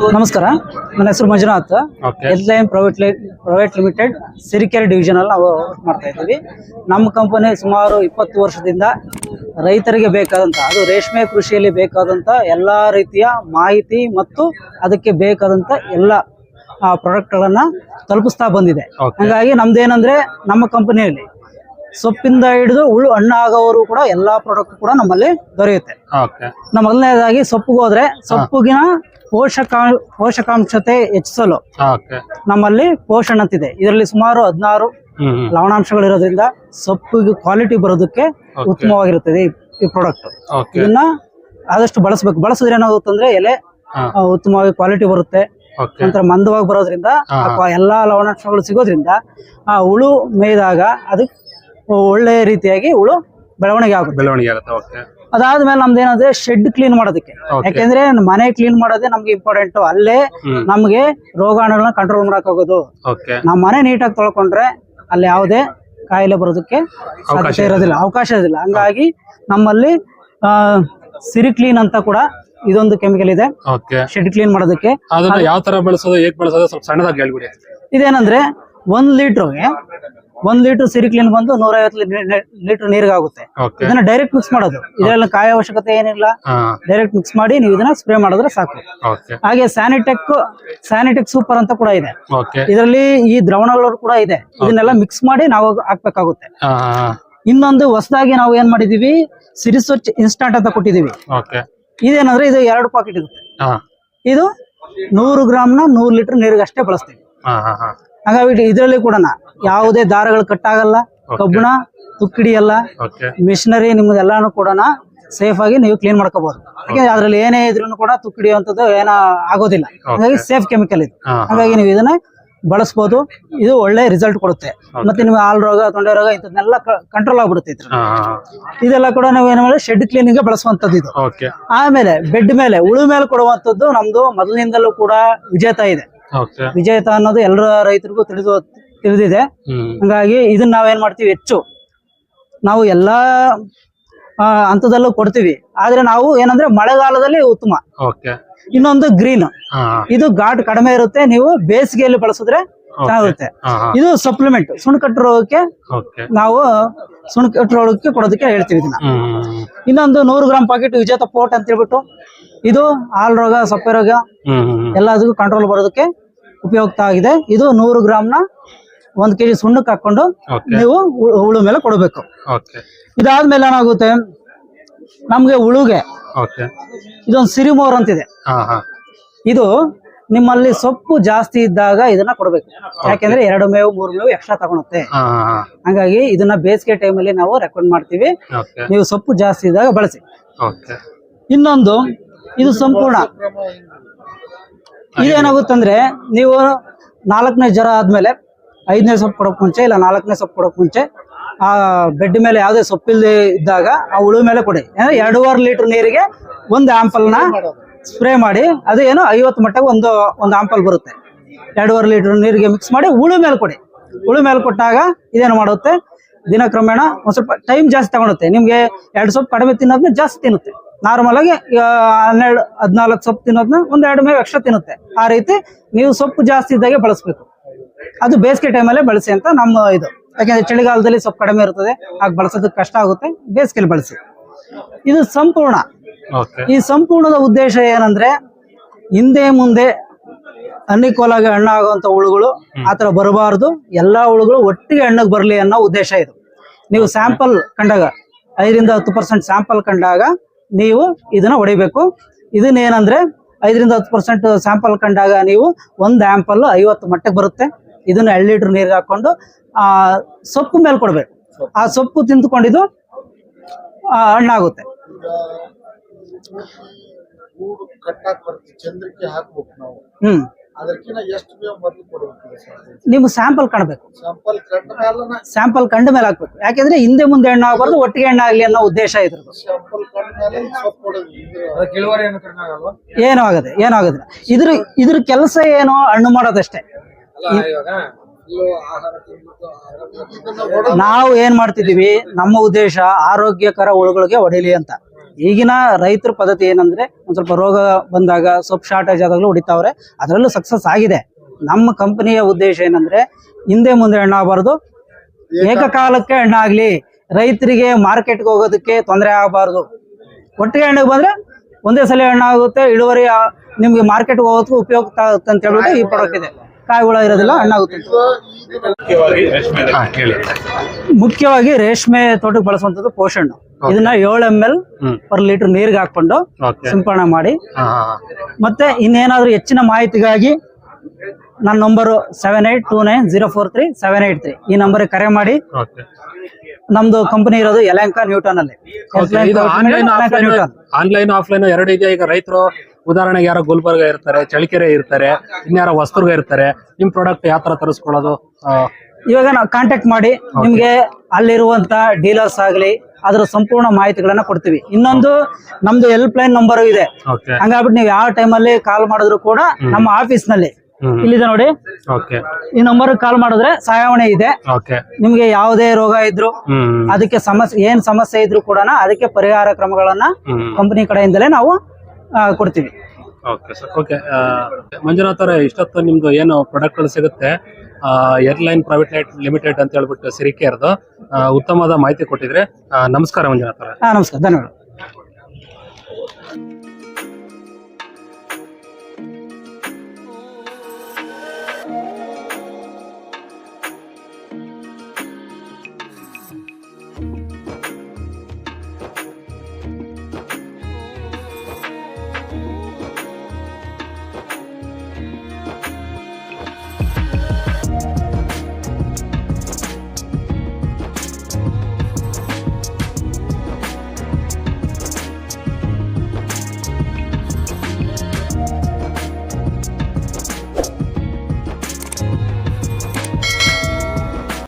ನಮಸ್ಕಾರ. ನನ್ನ ಹೆಸರು Manjunath. Health L line private private limited Sirikere division ಅಲ್ಲಿ ನಾವು ವರ್ಕ್ ಮಾಡ್ತಾ ಇದ್ದೀವಿ. ನಮ್ಮ ಕಂಪನಿ ಸುಮಾರು ಇಪ್ಪತ್ತು ವರ್ಷದಿಂದ ರೈತರಿಗೆ ಬೇಕಾದಂತ ಅದು ರೇಷ್ಮೆ ಕೃಷಿಯಲ್ಲಿ ಬೇಕಾದಂತ ಎಲ್ಲಾ ರೀತಿಯ ಮಾಹಿತಿ ಮತ್ತು ಅದಕ್ಕೆ ಬೇಕಾದಂತ ಎಲ್ಲ ಪ್ರಾಡಕ್ಟ್ಗಳನ್ನ ತಲುಪಿಸ್ತಾ ಬಂದಿದೆ. ಹಾಗಾಗಿ ನಮ್ದೇನಂದ್ರೆ ನಮ್ಮ ಕಂಪನಿಯಲ್ಲಿ ಸೊಪ್ಪಿಂದ ಹಿಡಿದು ಹುಳು ಹಣ್ಣು ಆಗೋವರೆಗೂ ಕೂಡ ಎಲ್ಲಾ ಪ್ರಾಡಕ್ಟ್ ಕೂಡ ನಮ್ಮಲ್ಲಿ ದೊರೆಯುತ್ತೆ. ನಮ್ಮ ಮೊದಲನೇದಾಗಿ ಸೊಪ್ಪಿಗೆ ಹೋದ್ರೆ ಸೊಪ್ಪಿಗಿನ ಪೋಷಕಾ ಪೋಷಕಾಂಶತೆ ಹೆಚ್ಚಿಸಲು ನಮ್ಮಲ್ಲಿ ಪೋಷಣ ಅಂತಿದೆ ಇದರಲ್ಲಿ ಸುಮಾರು ಹದಿನಾರು ಲವಣಾಂಶಗಳಿರೋದ್ರಿಂದ ಸೊಪ್ಪಿಗೆ ಕ್ವಾಲಿಟಿ ಬರೋದಕ್ಕೆ. ಉತ್ತಮವಾಗಿರುತ್ತದೆ ಈ- ಪ್ರಾಡಕ್ಟ್ ಇದನ್ನ ಆದಷ್ಟು ಬಳಸಬೇಕು. ಬಳಸಿದ್ರೆ ಏನಾಗುತ್ತೆ ಅಂದ್ರೆ ಎಲೆ ಉತ್ತಮವಾಗಿ ಕ್ವಾಲಿಟಿ ಬರುತ್ತೆ. ನಂತರ ಮಂದವಾಗಿ ಬರೋದ್ರಿಂದ ಎಲ್ಲಾ ಲವಣಾಂಶಗಳು ಸಿಗೋದ್ರಿಂದ ಆ ಹುಳು ಮೇಯ್ದಾಗ ಅದಕ್ಕೆ ಒಳ್ಳೆ ರೀತಿಯಾಗಿ ಹುಳು ಬೆಳವಣಿಗೆ ಆಗುತ್ತೆ. ಬೆಳವಣಿಗೆ ಆಗುತ್ತೆ ಓಕೆ ಅದಾದ್ಮೇಲೆ ನಮ್ದು ಏನಂದ್ರೆ ಶೆಡ್ ಕ್ಲೀನ್ ಮಾಡೋದಕ್ಕೆ. ಯಾಕೆಂದ್ರೆ ಮನೆ ಕ್ಲೀನ್ ಮಾಡೋದೇ ನಮ್ಗೆ ಇಂಪಾರ್ಟೆಂಟ್ ಅಲ್ಲೇ ನಮ್ಗೆ ರೋಗಾಣುಗಳನ್ನ ಕಂಟ್ರೋಲ್ ಮಾಡಕ್ ಹೋಗೋದು ಓಕೆ ನಮ್ಮ ಮನೆ ನೀಟಾಗಿ ತೊಳ್ಕೊಂಡ್ರೆ ಅಲ್ಲಿ ಯಾವುದೇ ಕಾಯಿಲೆ ಬರೋದಕ್ಕೆ ಅವಕಾಶ ಇರೋದಿಲ್ಲ. ಅವಕಾಶ ಇರೋದಿಲ್ಲ. ಹಂಗಾಗಿ ನಮ್ಮಲ್ಲಿ ಆ, ಸಿರಿ ಕ್ಲೀನ್ ಅಂತ ಕೂಡ ಇದೊಂದು ಕೆಮಿಕಲ್ ಇದೆ. ಶೆಡ್ ಕ್ಲೀನ್ ಮಾಡೋದಕ್ಕೆ. ಯಾವ ತರ ಬಳಸೋದು ಹೇಗ್ ಬಳಸೋದು? ಸ್ವಲ್ಪ ಸಣ್ಣದಾಗಿ ಹೇಳ್ಬಿಡಿ. ಇದೇನಂದ್ರೆ ಒಂದ್ ಲೀಟರ್ಗೆ ಒಂದ್ ಲೀಟರ್ ಸಿರಿ ಕ್ಲೀನ್ ಬಂದು ನೂರೈವತ್ತು ಲೀಟರ್ ನೀರಿಗೆ ಆಗುತ್ತೆ ಓಕೆ ಇದನ್ನ ಡೈರೆಕ್ಟ್ ಮಿಕ್ಸ್ ಮಾಡೋದು. ಇದರಲ್ಲಿ ಕಾಯ ಅವಶ್ಯಕತೆ ಏನಿಲ್ಲ. ಡೈರೆಕ್ಟ್ ಮಿಕ್ಸ್ ಮಾಡಿ ನೀವು ಇದನ್ನ ಸ್ಪ್ರೇ ಮಾಡಿದ್ರೆ ಸಾಕು. ಹಾಗೆ ಸ್ಯಾನಿಟೆಕ್ ಸ್ಯಾನಿಟೆಕ್ ಸೂಪರ್ ಅಂತ ಕೂಡ ಇದೆ. ಇದರಲ್ಲಿ ಈ ದ್ರವಣಗಳು ಕೂಡ ಇದೆ. ಇದನ್ನೆಲ್ಲ ಮಿಕ್ಸ್ ಮಾಡಿ ನಾವು ಹಾಕ್ಬೇಕಾಗುತ್ತೆ. ಇನ್ನೊಂದು ಹೊಸದಾಗಿ ನಾವು ಏನ್ ಮಾಡಿದೀವಿ? ಸಿರಿ ಸ್ವಚ್ಛ ಇನ್ಸ್ಟಾಂಟ್ ಅಂತ ಕೊಟ್ಟಿದೀವಿ. ಇದೇನಂದ್ರೆ ಇದು ಎರಡು ಪಾಕೆಟ್ ಇರುತ್ತೆ. ಇದು ನೂರು ಗ್ರಾಮ್ನ ನೂರು ಲೀಟರ್ ನೀರಿಗೆ ಅಷ್ಟೇ ಬಳಸ್ತೀವಿ ಹಾಗಾಗಿ ಇದರಲ್ಲಿ ಕೂಡ ಯಾವುದೇ ದಾರಗಳು ಕಟ್ಟಾಗಲ್ಲ ಕಬ್ಬಣ ತುಕ್ಕಿಡಿಯಲ್ಲ ಎಲ್ಲ ಮಿಷನರಿ ನಿಮ್ದೆಲ್ಲಾನು ಕೂಡ ಸೇಫ್ ಆಗಿ ನೀವು ಕ್ಲೀನ್ ಮಾಡ್ಕೋಬಹುದು ಅದ್ರಲ್ಲಿ ಏನೇ ಇದ್ರು ಕೂಡ ತುಕ್ಕಿಡಿಯುವಂಥದ್ದು ಏನ ಆಗೋದಿಲ್ಲ. ಹಾಗಾಗಿ ಸೇಫ್ ಕೆಮಿಕಲ್ ಇದು. ಹಾಗಾಗಿ ನೀವು ಇದನ್ನ ಬಳಸಬಹುದು ಇದು ಒಳ್ಳೆ ರಿಸಲ್ಟ್ ಕೊಡುತ್ತೆ. ಮತ್ತೆ ನಿಮ್ಗೆ ಹಾಲ್ ರೋಗ ತೊಂಡೆ ರೋಗ ಇಂಥದ್ನೆಲ್ಲ ಕಂಟ್ರೋಲ್ ಆಗ್ಬಿಡುತ್ತೆ ಇದೆಲ್ಲ ಕೂಡ ನಾವು ಏನ್ ಮಾಡಿದ್ರೆ ಶೆಡ್ ಕ್ಲೀನಿಂಗ್ ಬಳಸುವಂತದ್ದು ಇದು. ಆಮೇಲೆ ಬೆಡ್ ಮೇಲೆ ಉಳು ಮೇಲೆ ಕೊಡುವಂತದ್ದು ನಮ್ದು ಮೊದಲಿನಿಂದಲೂ ಕೂಡ ವಿಜೇತ ಇದೆ. ವಿಜೇತ ಅನ್ನೋದು ಎಲ್ಲರ ರೈತರಿಗೂ ತಿಳಿದು ತಿಳಿದಿದೆ. ಹಂಗಾಗಿ ಇದನ್ನ ನಾವೇನ್ ಮಾಡ್ತೀವಿ ಹೆಚ್ಚು. ನಾವು ಎಲ್ಲಾ ಹಂತದಲ್ಲೂ ಕೊಡ್ತೀವಿ. ಆದ್ರೆ ನಾವು ಏನಂದ್ರೆ ಮಳೆಗಾಲದಲ್ಲಿ ಉತ್ತಮ. ಇನ್ನೊಂದು ಗ್ರೀನ್. ಇದು ಘಾಟ್ ಕಡಿಮೆ ಇರುತ್ತೆ. ನೀವು ಬೇಸಿಗೆಯಲ್ಲಿ ಬಳಸಿದ್ರೆ ಹಾ ಇದು ಸಪ್ಲಿಮೆಂಟ್ ಸುಣ್ಕಟ್ಟು ರೋಗಕ್ಕೆ ನಾವು ಸುಣ್ಕಟ್ಟು ರೋಗಕ್ಕೆ ಕೊಡೋದಕ್ಕೆ ಹೇಳ್ತೀವಿ ಇದನ್ನ. ಇನ್ನೊಂದು ನೂರು ಗ್ರಾಮ್ ಪಾಕೆಟ್ ವಿಜೇತ ಪೋಟ್ ಅಂತ ಹೇಳ್ಬಿಟ್ಟು ಇದು ಹಾಲ್ ರೋಗ ಸಪ್ಪೆ ರೋಗ ಎಲ್ಲದಕ್ಕೂ ಕಂಟ್ರೋಲ್ ಬರೋದಕ್ಕೆ ಉಪಯುಕ್ತ ಆಗಿದೆ. ಇದು ನೂರು ಗ್ರಾಮ್ನ ಒಂದ್ ಕೆಜಿ ಸುಣ್ಣಕ್ಕೆ ಹಾಕೊಂಡು ನೀವು ಹುಳು ಮೇಲೆ ಕೊಡಬೇಕು. ಇದಾದ್ಮೇಲೆ ಏನಾಗುತ್ತೆ? ನಮ್ಗೆ ಹುಳುಗೆ ಇದೊಂದು ಸಿರಿಮೋರ್ ಅಂತಿದೆ. ಇದು ನಿಮ್ಮಲ್ಲಿ ಸೊಪ್ಪು ಜಾಸ್ತಿ ಇದ್ದಾಗ ಇದನ್ನ ಕೊಡಬೇಕು. ಯಾಕೆಂದ್ರೆ ಎರಡು ಮೇವು ಮೂರು ಮೇವು ಎಕ್ಸ್ಟ್ರಾ ತಗೊಳುತ್ತೆ. ಹಂಗಾಗಿ ಇದನ್ನ ಬೇಸಿಗೆ ಟೈಮಲ್ಲಿ ನಾವು ರೆಕಮೆಂಡ್ ಮಾಡ್ತೀವಿ. ನೀವು ಸೊಪ್ಪು ಜಾಸ್ತಿ ಇದ್ದಾಗ ಬಳಸಿ. ಇನ್ನೊಂದು ಇದು ಸಂಪೂರ್ಣ. ಇದೇನಾಗುತ್ತಂದ್ರೆ ನೀವು ನಾಲ್ಕನೇ ಜ್ವರ ಆದ್ಮೇಲೆ ಐದನೇ ಸೊಪ್ಪು ಕೊಡೋಕ್ ಮುಂಚೆ ಇಲ್ಲ ನಾಲ್ಕನೇ ಸೊಪ್ಪು ಕೊಡೋಕ್ ಮುಂಚೆ ಆ ಬೆಡ್ ಮೇಲೆ ಯಾವುದೇ ಸೊಪ್ಪಿಲ್ಲದೆ ಇದ್ದಾಗ ಆ ಉಳು ಮೇಲೆ ಕೊಡಿ. ಅಂದ್ರೆ ಎರಡೂವರೆ ಲೀಟರ್ ನೀರಿಗೆ ಒಂದು ಆಂಪಲ್ನ ಸ್ಪ್ರೇ ಮಾಡಿ, ಅದು ಏನು ಐವತ್ತು ಮಟ್ಟಕ್ಕೆ ಒಂದು ಒಂದು ಆಂಪಲ್ ಬರುತ್ತೆ. ಎರಡೂವರೆ ಲೀಟರ್ ನೀರಿಗೆ ಮಿಕ್ಸ್ ಮಾಡಿ, ಹುಳು ಮೇಲೆ ಕೊಡಿ. ಹುಳು ಮೇಲೆ ಕೊಟ್ಟಾಗ ಇದೇನು ಮಾಡುತ್ತೆ? ದಿನಕ್ರಮೇಣ ಒಂದು ಸ್ವಲ್ಪ ಟೈಮ್ ಜಾಸ್ತಿ ತಗೊಳುತ್ತೆ. ನಿಮಗೆ ಎರಡು ಸೊಪ್ಪು ಕಡಿಮೆ ತಿನ್ನೋದನ್ನ ಜಾಸ್ತಿ ತಿನ್ನುತ್ತೆ. ನಾರ್ಮಲ್ ಆಗಿ ಹನ್ನೆರಡು, ಹದಿನಾಲ್ಕು ಸೊಪ್ಪು ತಿನ್ನೋದನ್ನ ಒಂದ್ ಎರಡು ಎಕ್ಸ್ಟ್ರಾ ತಿನ್ನುತ್ತೆ. ಆ ರೀತಿ ನೀವು ಸೊಪ್ಪು ಜಾಸ್ತಿ ಇದ್ದಾಗೆ ಬಳಸಬೇಕು. ಅದು ಬೇಸಿಗೆ ಟೈಮಲ್ಲೇ ಬಳಸಿ ಅಂತ ನಮ್ಮ ಇದು. ಯಾಕೆಂದ್ರೆ ಚಳಿಗಾಲದಲ್ಲಿ ಸೊಪ್ಪು ಕಡಿಮೆ ಇರ್ತದೆ ಆಗ ಬಳಸೋದಕ್ಕೆ ಕಷ್ಟ ಆಗುತ್ತೆ, ಬೇಸಿಗೆಯಲ್ಲಿ ಬಳಸಿ. ಇದು ಸಂಪೂರ್ಣ ಈ ಸಂಪೂರ್ಣದ ಉದ್ದೇಶ ಏನಂದ್ರೆ ಹಿಂದೆ ಮುಂದೆ ಅನ್ನಿಕೋಲಾಗಿ ಹಣ್ಣಾಗುವಂತ ಹುಳುಗಳು ಆತರ ಬರಬಾರದು. ಎಲ್ಲಾ ಹುಳುಗಳು ಒಟ್ಟಿಗೆ ಹಣ್ಣಗ್ ಬರಲಿ ಅನ್ನೋ ಉದ್ದೇಶ ಇದು. ನೀವು ಸ್ಯಾಂಪಲ್ ಕಂಡಾಗ ಐದರಿಂದ ಹತ್ತು ಪರ್ಸೆಂಟ್ ಸ್ಯಾಂಪಲ್ ಕಂಡಾಗ ನೀವು ಇದನ್ನ ಹೊಡಿಬೇಕು. ಇದನ್ನ ಏನಂದ್ರೆ ಐದರಿಂದ ಹತ್ತು ಪರ್ಸೆಂಟ್ ಸ್ಯಾಂಪಲ್ ಕಂಡಾಗ ನೀವು ಒಂದು ಆಂಪಲ್ ಐವತ್ತು ಮಟ್ಟಕ್ಕೆ ಬರುತ್ತೆ. ಇದನ್ನ ಎರಡು ಲೀಟರ್ ನೀರಿಗೆ ಹಾಕೊಂಡು ಆ ಸೊಪ್ಪು ಮೇಲೆ ಕೊಡ್ಬೇಕು. ಆ ಸೊಪ್ಪು ತಿಂದುಕೊಂಡಿದ್ದು ಆ, ಹಣ್ಣಾಗುತ್ತೆ. ಗೂಡು ಕಟ್ಟಾಕ್ ಬರ್ತೀವಿ ಚಂದ್ರಿಕೆ ಹಾಕ್ಬೇಕು ನಾವು. ಹ್ಮ್. ಅದಕ್ಕಿಂತ ಎಷ್ಟು ಬೇಗ ಮೊದಲು ಕೊಡ್ಬೇಕು ಸರ್ ನೀವು ಸ್ಯಾಂಪಲ್ ಕಾಣಬೇಕು. ಸ್ಯಾಂಪಲ್ ಕಂಡ ಮೇಲೆ ಸ್ಯಾಂಪಲ್ ಕಂಡ ಮೇಲೆ ಹಾಕ್ಬೇಕು. ಯಾಕೆಂದ್ರೆ ಹಿಂದೆ ಮುಂದೆ ಹೆಣ್ಣು ಆಗಬಾರ್ದು ಒಟ್ಟಿಗೆ ಹೆಣ್ಣು ಆಗ್ಲಿ ಅನ್ನೋ ಉದ್ದೇಶ ಇದ್ರದ್ದು. ಏನು ಕಂಡ ಮೇಲೆ ಸೊಪ್ಪು ಕೊಡೋದು. ಇದ್ರ ಏನೂ ಆಗದೆ ಏನೂ ಆಗೋದಿಲ್ಲ. ಇದ್ರ ಇದ್ರ ಕೆಲಸ ಏನು ಹಣ್ಣು ಮಾಡೋದಷ್ಟೇ. ನಾವು ಏನ್ ಮಾಡ್ತಿದೀವಿ ನಮ್ಮ ಉದ್ದೇಶ ಆರೋಗ್ಯಕರ ಹುಳುಗಳಿಗೆ ಹೊಡಿಲಿ ಅಂತ. ಈಗಿನ ರೈತರ ಪದ್ಧತಿ ಏನಂದ್ರೆ ಒಂದ್ ಸ್ವಲ್ಪ ರೋಗ ಬಂದಾಗ ಸೊಪ್ಪು ಶಾರ್ಟೇಜ್ ಆದಾಗಲೂ ಹೊಡಿತಾವ್ರೆ. ಅದರಲ್ಲೂ ಸಕ್ಸಸ್ ಆಗಿದೆ. ನಮ್ಮ ಕಂಪನಿಯ ಉದ್ದೇಶ ಏನಂದ್ರೆ ಹಿಂದೆ ಮುಂದೆ ಹಣ್ಣಾಗಬಾರ್ದು ಏಕಕಾಲಕ್ಕೆ ಹಣ್ಣಾಗ್ಲಿ ರೈತರಿಗೆ ಮಾರ್ಕೆಟ್ಗೆ ಹೋಗೋದಕ್ಕೆ ತೊಂದರೆ ಆಗಬಾರ್ದು. ಒಟ್ಟಿಗೆ ಹಣ್ಣಿಗೆ ಬಂದ್ರೆ ಒಂದೇ ಸಲ ಹಣ್ಣಾಗುತ್ತೆ ಇಳುವರಿ ನಿಮ್ಗೆ ಮಾರ್ಕೆಟ್ ಹೋಗೋದಕ್ಕೂ ಉಪಯುಕ್ತ ಆಗುತ್ತೆ ಅಂತ ಹೇಳ್ಬಿಟ್ಟು ಈ ಪ್ರಾಡಕ್ಟ್ ಇದೆ. ಕಾಯಿ ಹುಳ ಇರೋದಿಲ್ಲ ಹಣ್ಣಾಗುತ್ತೆ. ಹಾ ಹೇಳಿ ಮುಖ್ಯವಾಗಿ ರೇಷ್ಮೆ ತೋಟಕ್ಕೆ ಬಳಸುವಂತದ್ದು ಪೋಷಣ್ ಇದನ್ನ ಏಳು ಎಂ ಎಲ್ ಪರ್ ಲೀಟರ್ ನೀರಿಗೆ ಹಾಕೊಂಡು ಸಿಂಪಡಣೆ ಮಾಡಿ. ಮತ್ತೆ ಇನ್ನೇನಾದ್ರೂ ಹೆಚ್ಚಿನ ಮಾಹಿತಿಗಾಗಿ ನನ್ನ number seven eight two nine zero four three seven eight three ಈ ನಂಬರ್ ಕರೆ ಮಾಡಿ. ನಮ್ದು ಕಂಪನಿ ಇರೋದು ಯಲಂಕ ನ್ಯೂಟನ್ ಅಲ್ಲಿ. Online offline new town online offline ಎರಡು ಇದೆಯಾ? ಈಗ ರೈತರು ಉದಾಹರಣೆಗೆ ಯಾರೋ ಗುಲ್ಬರ್ಗ ಇರ್ತಾರೆ ಚಳಿಕೆರೆ ಇರ್ತಾರೆ ಇನ್ಯಾರ ಹೊಸದುರ್ಗ ಇರ್ತಾರೆ ನಿಮ್ ಪ್ರಾಡಕ್ಟ್ ಯಾವ ತರ ತರಿಸ್ಕೊಳ್ಳೋದು? ಇವಾಗ ನಾವು ಕಾಂಟ್ಯಾಕ್ಟ್ ಮಾಡಿ ನಿಮ್ಗೆ ಅಲ್ಲಿರುವಂತ ಡೀಲರ್ಸ್ ಆಗಲಿ ಅದರ ಸಂಪೂರ್ಣ ಮಾಹಿತಿಗಳನ್ನ ಕೊಡ್ತೀವಿ. ಇನ್ನೊಂದು ನಮ್ದು ಹೆಲ್ಪ್ ಲೈನ್ ನಂಬರ್ ಇದೆ ಹಂಗಾಗ್ಬಿಟ್ಟು ನೀವು ಯಾವ ಟೈಮಲ್ಲಿ ಕಾಲ್ ಮಾಡಿದ್ರು ಕೂಡ ನಮ್ಮ ಆಫೀಸ್ನಲ್ಲಿ. ಇಲ್ಲಿದೆ ನೋಡಿ. ಈ ನಂಬರ್ ಕಾಲ್ ಮಾಡಿದ್ರೆ ಸಹಾಯವಾಣಿ ಇದೆ. ನಿಮ್ಗೆ ಯಾವುದೇ ರೋಗ ಇದ್ರು ಅದಕ್ಕೆ ಸಮಸ್ಯೆ ಏನ್ ಸಮಸ್ಯೆ ಇದ್ರು ಕೂಡ ಅದಕ್ಕೆ ಪರಿಹಾರ ಕ್ರಮಗಳನ್ನ ಕಂಪನಿ ಕಡೆಯಿಂದಲೇ ನಾವು ಆ, ಕೊಡ್ತೀವಿ. Okay sir. ಮಂಜುನಾಥ್ ಅವರ ಇಷ್ಟೊತ್ತು ನಿಮ್ದು ಏನು ಪ್ರಾಡಕ್ಟ್ಗಳು ಸಿಗುತ್ತೆ ಏರ್ಲೈನ್ ಪ್ರೈವೇಟ್ ಲೈಟ್ ಲಿಮಿಟೆಡ್ ಅಂತ ಹೇಳ್ಬಿಟ್ಟು ಸಿರಿಕೇರ್ದು ಆ, ಉತ್ತಮವಾದ ಮಾಹಿತಿ ಕೊಟ್ಟಿದ್ರೆ ನಮಸ್ಕಾರ ಮಂಜುನಾಥ್ ಅವರ. ನಮಸ್ಕಾರ ಧನ್ಯವಾದ.